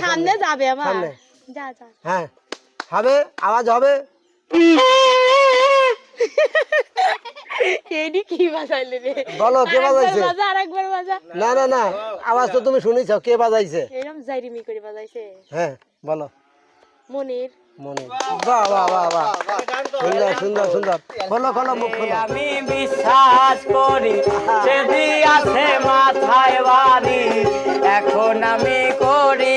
সামনে, যাবে আমার। সামনে। যা যা। হ্যাঁ। হবে? আওয়াজ হবে? এডি কি বাজাইলে রে? বলো, কে বাজাইছে? বাজা আরেকবার বাজা। না না না। আওয়াজ তো তুমি শুনেছ কে বাজাইছে? এরকম জাইরিমি করে বাজাইছে। হ্যাঁ বলো। মনির। মনে বাহ বাহ বাহ বাহ। সুন্দর সুন্দর সুন্দর। খোলো খোলো মুখ খোলো। আমি বিশ্বাস করি যদি আছে মাথায় বাড়ি এখন আমি করি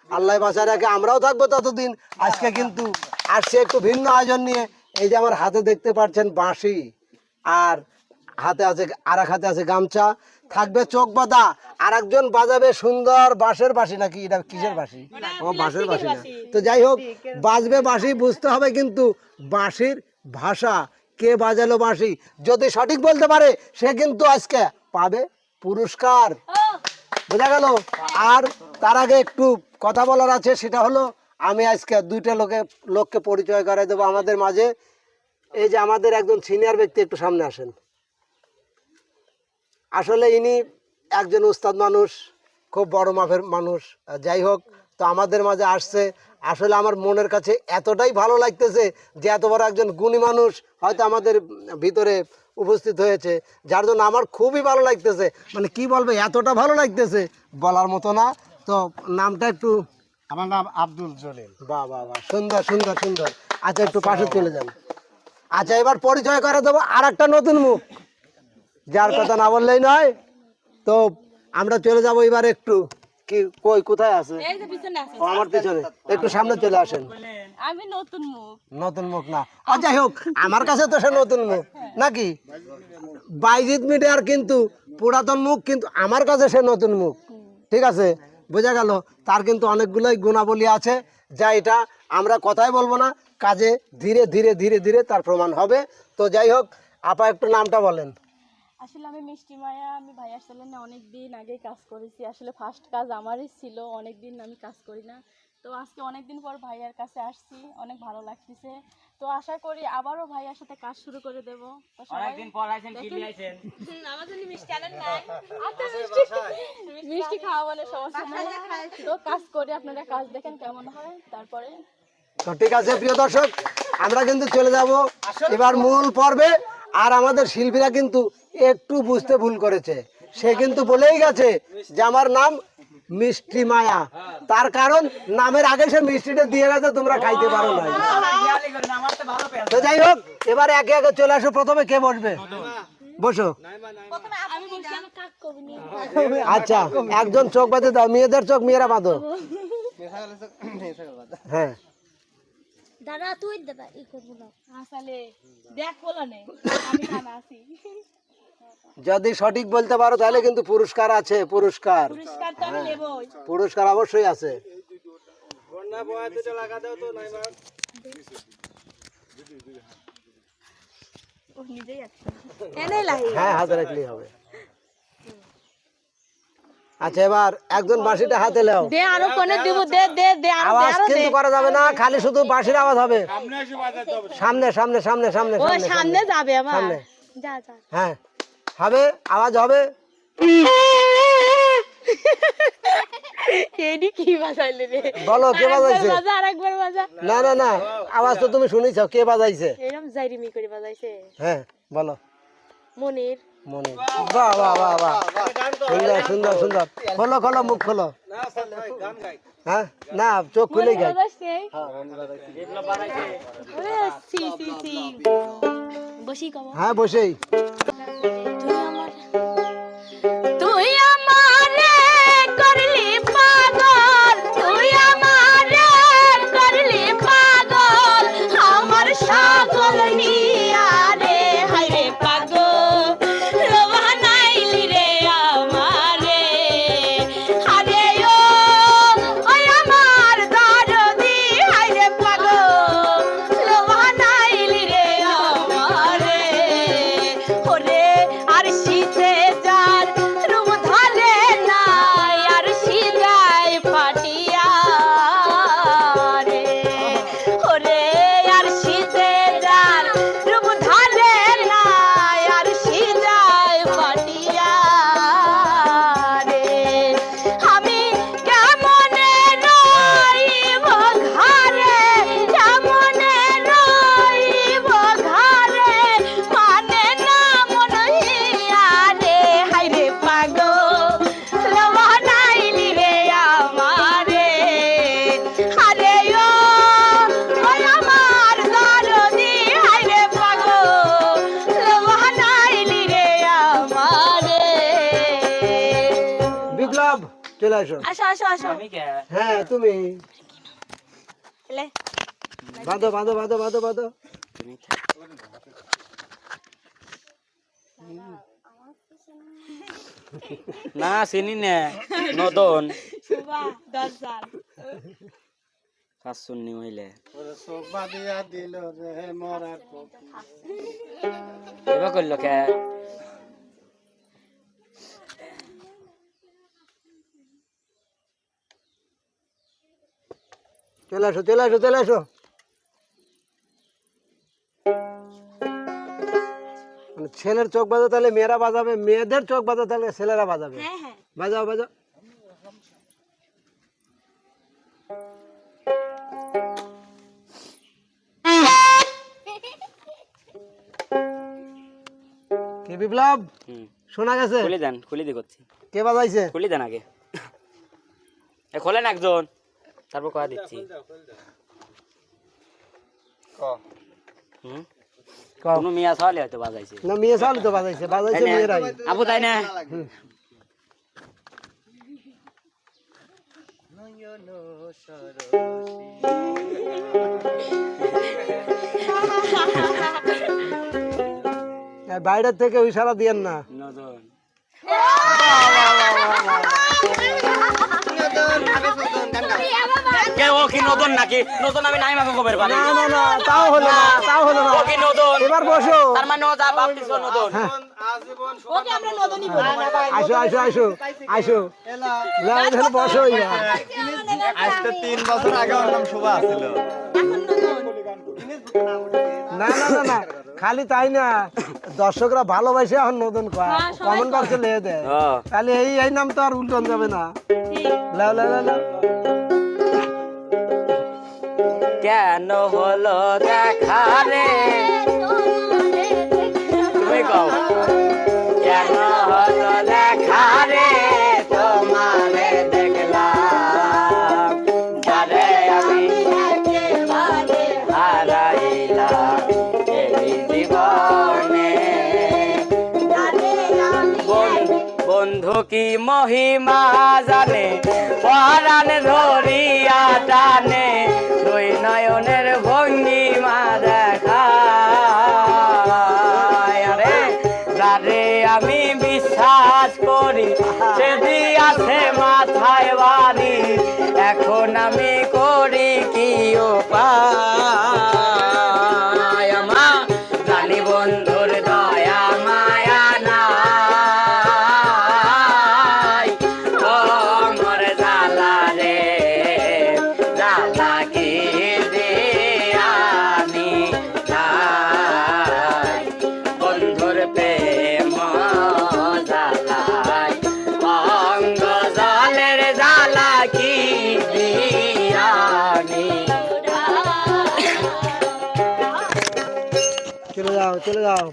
আল্লাহ বাঁচা রাখে আমরাও থাকব ততদিন। আজকে কিন্তু আসছে একটু ভিন্ন আয়োজন নিয়ে। এই যে আমার হাতে দেখতে পাচ্ছেন বাঁশি আর হাতে আছে আর এক হাতে আছে গামছা। থাকবে চোখ বাঁধা। আর একজন বাজাবে সুন্দর বাঁশের বাঁশি নাকি? এটা কিসের বাঁশি? ও বাঁশের বাঁশি না। তো যাই হোক বাজবে বাঁশি বুঝতে হবে কিন্তু বাঁশির ভাষা। কে বাজালো বাঁশি? যদি সঠিক বলতে পারে সে কিন্তু আজকে পাবে পুরস্কার। বোঝা গেল? আর তার আগে একটু কথা বলার আছে, সেটা হলো আমি আজকে দুইটা লোকে, লোককে পরিচয় করে দেবো আমাদের মাঝে। এই যে আমাদের একজন সিনিয়র ব্যক্তি একটু সামনে আসেন। আসলে ইনি একজন উস্তাদ মানুষ, খুব বড় মাপের মানুষ। যাই হোক, তো আমাদের মাঝে আসছে। আসলে আমার মনের কাছে এতটাই ভালো লাগতেছে যে এত বড় একজন গুণী মানুষ হয়তো আমাদের ভিতরে উপস্থিত হয়েছে। যার জন্য আমার খুবই ভালো লাগতেছে। মানে কি বলবে, এতটা ভালো লাগতেছে বলার মতো না। তো নামটা একটু আমার নাম আব্দুল জলিল। বাহ বাহ বাহ সুন্দর সুন্দর সুন্দর। আচ্ছা একটু পাশে চলে যান। আচ্ছা এবার পরিচয় করে দেবো আর একটা নতুন মুখ। যার কথা না বললেই নয়। তো আমরা চলে যাব এবার একটু। কি কই কোথায় আছে? এই যে পিছনে আছে। ও আমার পিছনে। একটু সামনে চলে আসেন। আমি নতুন মুখ। নতুন মুখ না। ও যাই হোক আমার কাছে তো সে নতুন মুখ। নাকি? বাইজিৎ মিডিয়ার কিন্তু পুরাতন মুখ কিন্তু আমার কাছে সে নতুন মুখ। ঠিক আছে? বোঝা গেল, তার কিন্তু অনেকগুলোই গুণাবলী আছে। যা এটা আমরা কথাই বলব না, কাজে ধীরে ধীরে ধীরে ধীরে তার প্রমাণ হবে। তো যাই হোক, আপা একটু নামটা বলেন। আসলে আমি মিষ্টি মায়া, আমি ভাইয়ার সেলেনে অনেক দিন আগেই কাজ করেছি। আসলে ফার্স্ট কাজ আমারই ছিল অনেক দিন আমি কাজ করি না। তো আজকে অনেক দিন পর ভাইয়ার কাছে আসছি অনেক ভালো লাগতেছে। তো আশা করি আবারও ভাইয়ার সাথে কাজ শুরু করে দেবো। অনেকদিন পর আইছেন কি আইছেন? হুম, আমার জন্য মিষ্টি আনেন নাই। আচ্ছা মিষ্টি। মিষ্টি খাওয়া মানে সমস্যা নেই। তো কাজ করি আপনারা কাজ দেখেন কেমন হয়। তারপরে তো ঠিক আছে প্রিয় দর্শক আমরা কিন্তু চলে যাব এবার মূল পর্বে। আর আমাদের শিল্পীরা কিন্তু একটু বুঝতে ভুল করেছে। সে কিন্তু বলেই গেছে যে আমার নাম মিষ্টি মায়া। তার কারণ নামের আগে সে মিষ্টিটা দিয়ে গেছে তোমরা খাইতে পারো না তো যাই হোক এবারে একে একে চলে আসো প্রথমে কে বসবে? বসো। আচ্ছা একজন চোখ বাঁধে দাও মেয়েদের চোখ মেয়েরা বাঁধো। হ্যাঁ। দাদা তুই দাদা ই করব না। আসলে দেখ বলো নেই আমি আছি। যদি সঠিক বলতে পারো তাহলে কিন্তু পুরস্কার আছে পুরস্কার। পুরস্কার তো আমি নেবই। পুরস্কার অবশ্যই আছে। হ্যাঁ হাতে রাখলেই হবে। আচ্ছা এবার একজন বাঁশিটা হাতে নাও। দে আরও কোনে দিব দে দে দে আরও আওয়াজ কিন্তু করা যাবে না খালি শুধু বাঁশির আওয়াজ হবে। সামনে সামনে সামনে সামনে সামনে সামনে যাবে আমার। যা যা। হ্যাঁ। হবে? আওয়াজ হবে? এডি কি বাজাইলে রে? বলো কে বাজাইছে? বাজা আরেকবার বাজা। না না না আওয়াজ তো তুমি শুনেছ কে বাজাইছে? এরকম জাইরিমি করে বাজাইছে। হ্যাঁ বলো। মনির। মনে বাহ বাহ বাহ বাহ। সুন্দর সুন্দর সুন্দর। খোলো খোলো মুখ খোলো। হ্যাঁ? না চোখ গাই বসি কব হ্যাঁ বসেই। তুই আসো আসো। আসো আসো হ্যাঁ তুমি। বাঁধো বাঁধো বাঁধো বাঁধো বাঁধো। না চিনি নে। সাল শাশুনি মহিলা সোফা দিয়া দিল রে মরা এবার করল কে? চলে আসো চলে আসো চলে আসো। মানে ছেলের চোখ বাজা তাহলে মেয়েরা বাজাবে মেয়েদের চোখ বাজা তাহলে ছেলেরা বাজাবে। হ্যাঁ হ্যাঁ। বাজাও বাজাও। কি বিপ্লব? হুম। শোনা গেছে? খুলে দেন খুলে দি করছি কে বাজাইছে? খুলে দেন আগে। এ খোলেন একজন। তারপর কয়া দিচ্ছি? হুম? মিয়া হয়তো বাজাইছে। না মেয়ে চালু তো বাজাইছে বাজাইছে মেয়েরাই। আবু তাই না? আর বাইরের থেকে ওই ইশারা দিয়েন না। কে ও কি নতুন নাকি? নতুন আমি নাই মাকে খবর পারি না না না তাও হলো না তাও হলো না। ও কি নতুন। এবার বসো। তার মানে ও যা ভাবতিস ও নতুন। ওকে আমরা নদনী বলি। আসো আসো আসো। আসো না, এখানে বসো এবার। আজকে তিন বছর আগে ওর নাম শোভা আছিল। না না না না। খালি তাই না দর্শকরা ভালোবাসে এখন নতুন কমন বক্সে লিখে দেয় ও তাহলে এই এই নাম তো আর উল্টন যাবে না। লাও লাও লাও, লাও। কেন হলো দেখা রে? তুমি কও। কেন কি মহিমা জানে? পরাণ ধরিয়া টানে। দুই নয়নের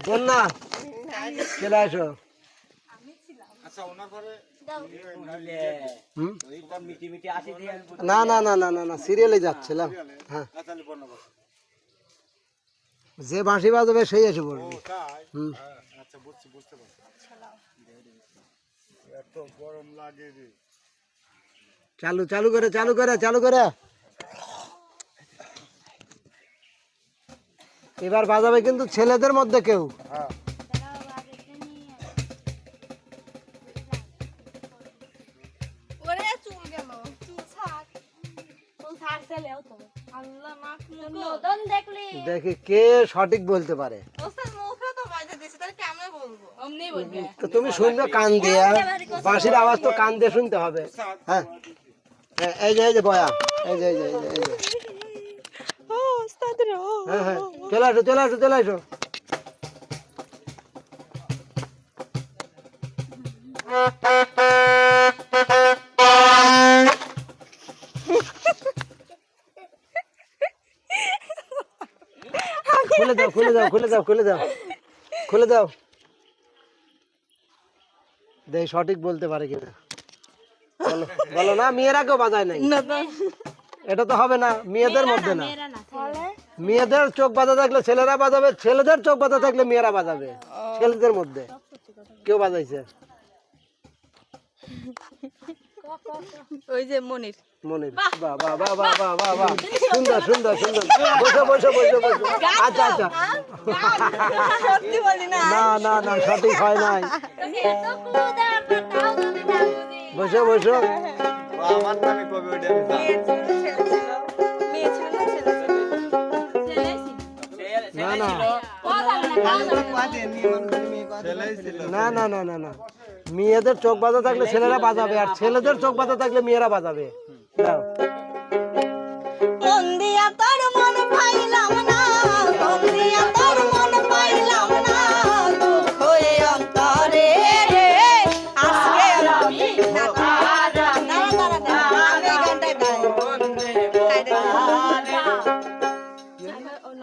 যাও বন্যা চলে আসো। না না না না না না সিরিয়ালে যাচ্ছিলাম। হ্যাঁ। যে বাঁশি বাজাবে সেই এসে পড়বে। চালু চালু করে চালু করে চালু করে। এবার বাজাবে কিন্তু ছেলেদের মধ্যে কেউ। ওরে চুল গেল চুল ছাক চুল ছাকছে লেও তো। আল্লাহ মাফ নদন দেখলি। দেখি কে সঠিক বলতে পারে। তো বাজে দিছে তাহলে কেমনে বলব? অমনি বলবে। তো তুমি শুনবে কান দিয়ে বাঁশির আওয়াজ তো কান দিয়ে শুনতে হবে। হ্যাঁ। হ্যাঁ, এই যে এই যে বয়া। এই যে এই যে এই যে, হ্যাঁ হ্যাঁ। চলে আসো চলে আসো চলে আসো। খুলে দাও খুলে দাও খুলে দাও খুলে দাও। খুলে দাও। দেখ সঠিক বলতে পারে কিনা। বলো বলো না মেয়েরা কেউ বাজায় নাই। এটা তো হবে না মেয়েদের মধ্যে না মেয়েদের চোখ বাঁধা থাকলে ছেলেরা বাজাবে ছেলেদের চোখ বাঁধা থাকলে মেয়েরা বাজাবে ছেলেদের মধ্যে। কেউ বাজাইছে? ওই যে মনির। মনির। বাহ! বাহ বাহ বাহ বাহ বাহ বাহ সুন্দর সুন্দর সুন্দর। বসো বসো বসো বসো। আচ্ছা আচ্ছা। না। না না না সঠিক হয় নাই। বসো বসো। আমার নামে কবে ওইটা না। না না না না মেয়েদের চোখ বাজা থাকলে ছেলেরা বাজাবে, আর ছেলেদের চোখ বাজা থাকলে মেয়েরা বাজাবে।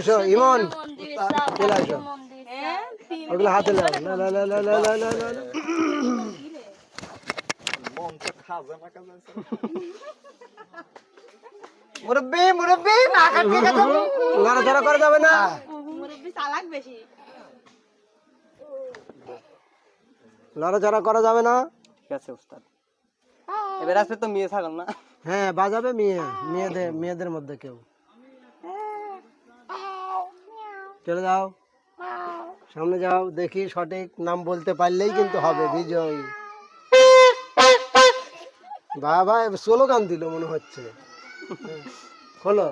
আসো ইমন। চলে আসো। ওগুলো হাতে লাও লা লা লা লা লা। মন তো খাজা না মুরব্বি মুরব্বি না লড়াচড়া করা যাবে না। মুরব্বি চালাক বেশি। লড়াচড়া করা যাবে না। ঠিক আছে উস্তাদ। এবার আসবে তো মেয়ে ছাগল না। হ্যাঁ বাজাবে মেয়ে মেয়েদের মেয়েদের মধ্যে কেউ। চলে যাও। সামনে যাও দেখি সঠিক নাম বলতে পারলেই কিন্তু হবে বিজয়। বাবা স্লোগান দিল মনে হচ্ছে। হলো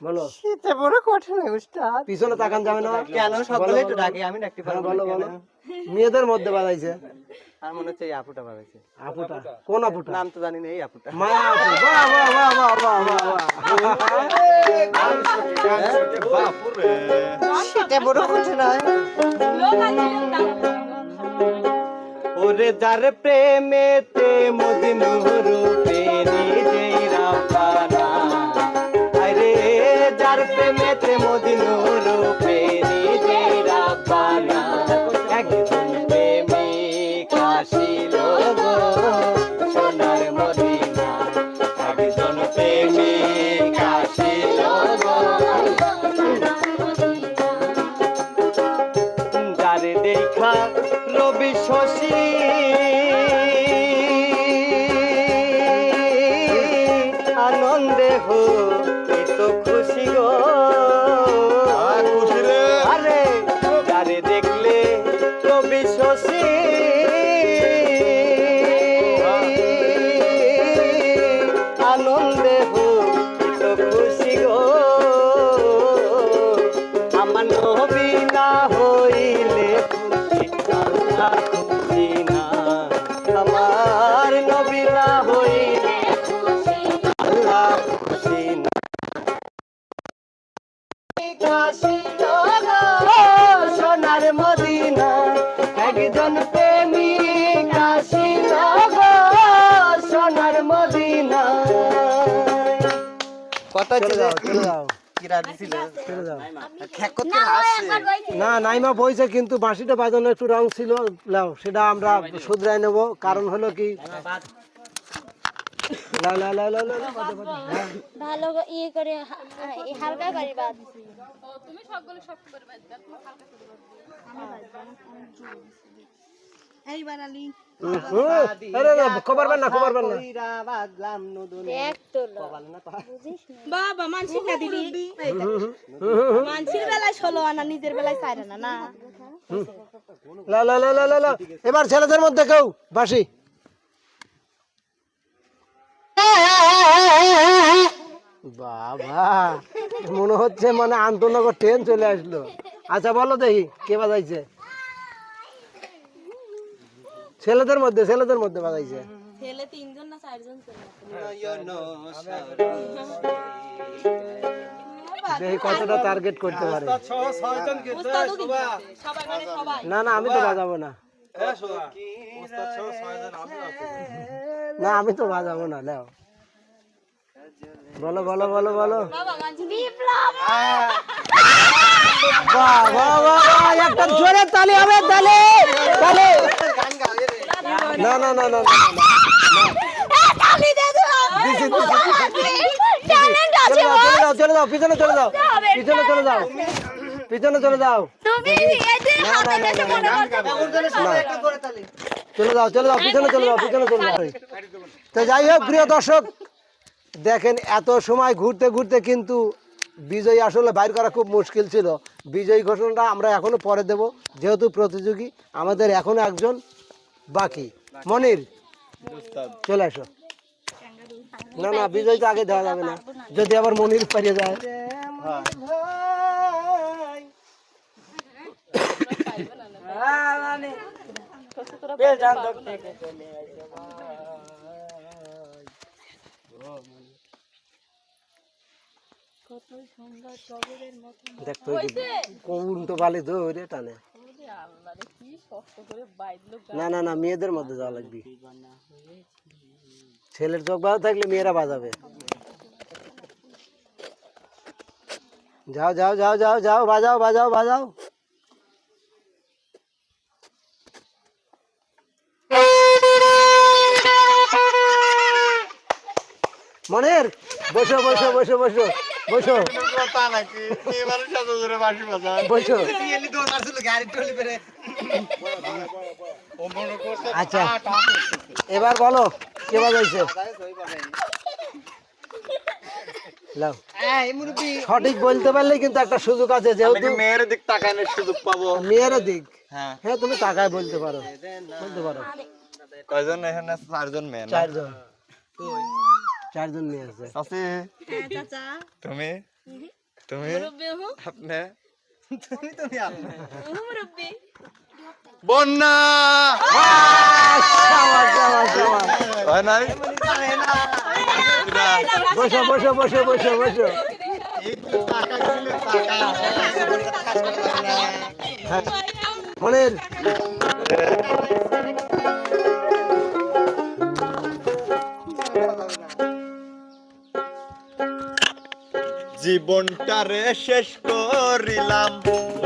বলো। বড় কঠিন উস্তাদ। পিছনে তাকান যাবে না। কেন সকলে একটু ডাকে আমি ডাকতে হ্যাঁ, পারব বলো বলো। মেয়েদের মধ্যে বাজাইছে। আর মনে হচ্ছে এই আপুটা আপুটা? কোন আপুটা? নাম তো জানি না এই আপুটা। মায়া আপু। বাহ বাহ বাহ বাহ বাহ বাহ। বাহ বাপুরে সেটা বড় কঠিন নয়। ওরে যার প্রেমেতে মদিন পেনি আনন্দে হো এই তো খুশি গো কত চলে যাও কিরা দিছিল? চলে যাও। খ্যাক করতে আসছে না নাইমা বইছে কিন্তু বাঁশিটা বাজানো একটু রং ছিল। লাও সেটা আমরা শুধরাই নেব। কারণ হলো কি ভালো ইয়ে করে হালকা করে বাদ। তুমি সবগুলো শক্ত করে হালকা করে। এইবার আলি বাবা মানসিক না মানসির বেলায় ষোলো আনা নিজের বেলায় চার আনা না? এবার ছেলেদের মধ্যে কেউ? বাসি বাবা মনে হচ্ছে মানে আন্তনগর ট্রেন চলে আসলো। আচ্ছা বলো দেখি কে বাজাইছে? ছেলেদের মধ্যে ছেলেদের মধ্যে বাজাইছে। ছেলে তিনজন না চারজন ছিল? দেখি কতটা টার্গেট করতে পারে। মানে সবাই। না না আমি তো বাজাবো না। না। আমি তো বাজাবো না নাও। বলো বলো বলো বলো। বাবা একটা জোরে তালি হবে তালি তালি। না না না না চলে যাও পিছনে চলে যাও পিছনে চলে যাও। পিছনে চলে যাও। তুমি এতে হাতে দেশে করছ চলে যাও চলে যাও পিছনে চলে যাও পিছনে চলে যাও। তো যাই হোক প্রিয় দর্শক দেখেন এত সময় ঘুরতে ঘুরতে কিন্তু বিজয়ী আসলে বাইর করা খুব মুশকিল ছিল। বিজয়ী ঘোষণাটা আমরা এখনও পরে দেব যেহেতু প্রতিযোগী আমাদের এখনও একজন বাকি। মনির চলে আসো। না না বিজয় তো আগে দেওয়া যাবে না। যদি আবার মনির পারিয়ে যায়। দেখতো উল্টো পালি ধরে টানে। আল্লাহ রে কি কষ্ট করে বাইদলো না না না মেয়েদের মধ্যে যাওয়া লাগবে। ছেলের চোখ ভালো থাকলে মেয়েরা বাজাবে। যাও যাও যাও যাও যাও বাজাও বাজাও বাজাও। মনের বসো বসো বসো বসো। বসো। বসো। আচ্ছা এবার বলো কে বাজাইছে? সঠিক বলতে পারলে কিন্তু একটা সুযোগ আছে যেহেতু মেয়ের দিক তাকানোর সুযোগ পাবো? মেয়ের দিক? হ্যাঁ। হ্যাঁ তুমি টাকায় বলতে পারো। বলতে পারো। কয়জন এখানে? চারজন মেয়ে চারজন। চারজন মেয়ে আছে আছে চাচা। তুমি? তুমি? আপনি? মুরব্বি। বন্যা। হয় নাই? বসো বসো বসো বসো বসো। হ্যাঁ। মনের জীবনটারে শেষ করিলাম।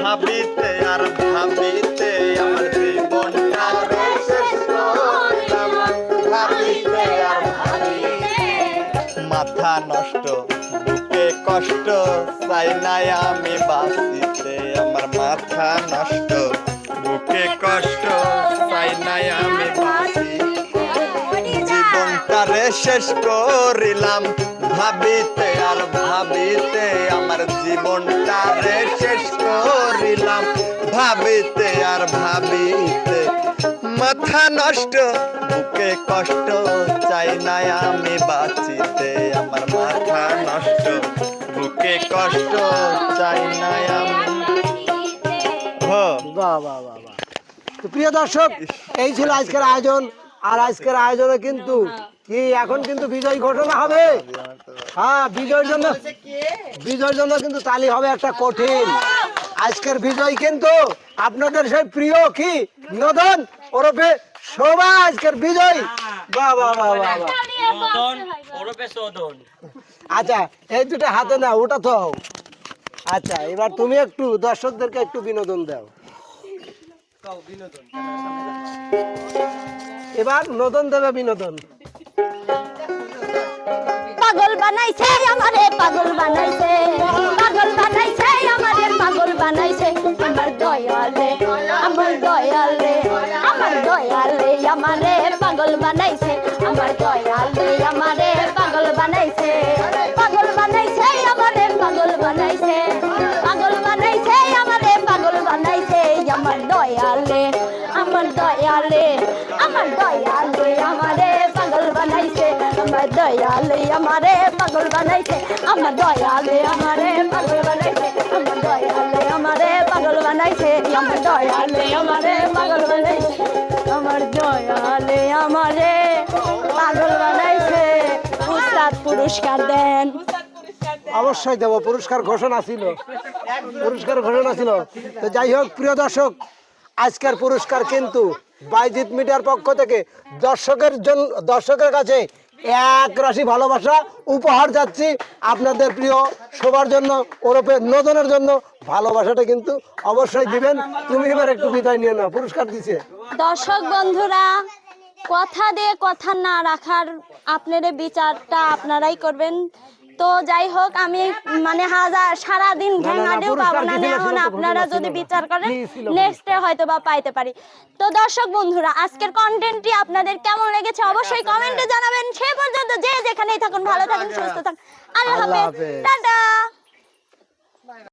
ভাবিতে আর ভাবিতে আমার জীবনটারে শেষ করিলাম। ভাবিতে আর ভাবিতে। মাথা নষ্ট, বুকে কষ্ট, চাই নাই আমি বাঁচিতে। আমার মাথা নষ্ট, বুকে কষ্ট শেষ করিলাম। ভাবিতে আর ভাবিতে আমার জীবনটারে শেষ করিলাম। ভাবিতে আর ভাবিতে মাথা নষ্ট বুকে কষ্ট চাই না আমি বাঁচিতে আমার মাথা নষ্ট। বুকে কষ্ট চাই না আমি বাহ বাহ বাহ বাহ। প্রিয় দর্শক এই ছিল আজকের আয়োজন। আর আজকের আয়োজনে কিন্তু কি এখন কিন্তু বিজয় ঘটনা হবে? হ্যাঁ বিজয়ের জন্য বিজয়ের জন্য কিন্তু তালি হবে একটা কঠিন। আজকের বিজয় কিন্তু আপনাদের সেই প্রিয় কি বিনোদন ওরফে শোভা আজকের বিজয়। বাহ বাহ বাহ বাহ আচ্ছা এই দুটো হাতে না ওটা তো আচ্ছা এবার তুমি একটু দর্শকদেরকে একটু বিনোদন দাও। এবার নদন দেবে বিনোদন। পাগল বানাইছে আমারে, পাগল বানাইছে। পাগল বানাইছে আমারে, পাগল বানাইছে। আমার দয়ালে আমার দয়ালে আমার দয়ালে আমারে পাগল বানাইছে। আমারে পাগল বানাইছে, আমার আমারে পাগল বানাইছে, আমার দয়ালে আমারে পাগল বানাইছে উস্তাদ পুরস্কার দেন। অবশ্যই দেব, পুরস্কার ঘোষণা ছিল। পুরস্কার ঘোষণা ছিল। তো যাই হোক, প্রিয় দর্শক, আজকের পুরস্কার কিন্তু বাইজিৎ মিডিয়ার পক্ষ থেকে দর্শকের জন্য দর্শকের কাছে এক রাশি ভালোবাসা উপহার যাচ্ছি আপনাদের প্রিয় সবার জন্য ওরপে নদনের জন্য। ভালোবাসাটা কিন্তু অবশ্যই দিবেন। তুমি এবার একটু বিদায় নিয়ে নাও, পুরস্কার দিছে। দর্শক বন্ধুরা, কথা দিয়ে কথা না রাখার আপনারা বিচারটা আপনারাই করবেন। তো যাই হোক আমি মানে হাজার সারাদিন ঘ্যাঙাটেও পাবো না এখন আপনারা যদি বিচার করেন নেক্সট হয়তো বা পাইতে পারি। তো দর্শক বন্ধুরা আজকের কন্টেন্টটি আপনাদের কেমন লেগেছে অবশ্যই কমেন্টে জানাবেন। সে পর্যন্ত যে যেখানেই থাকুন ভালো থাকুন সুস্থ থাকুন। আল্লাহ আল্লাহ হাফেজ হাফেজ। টাটা।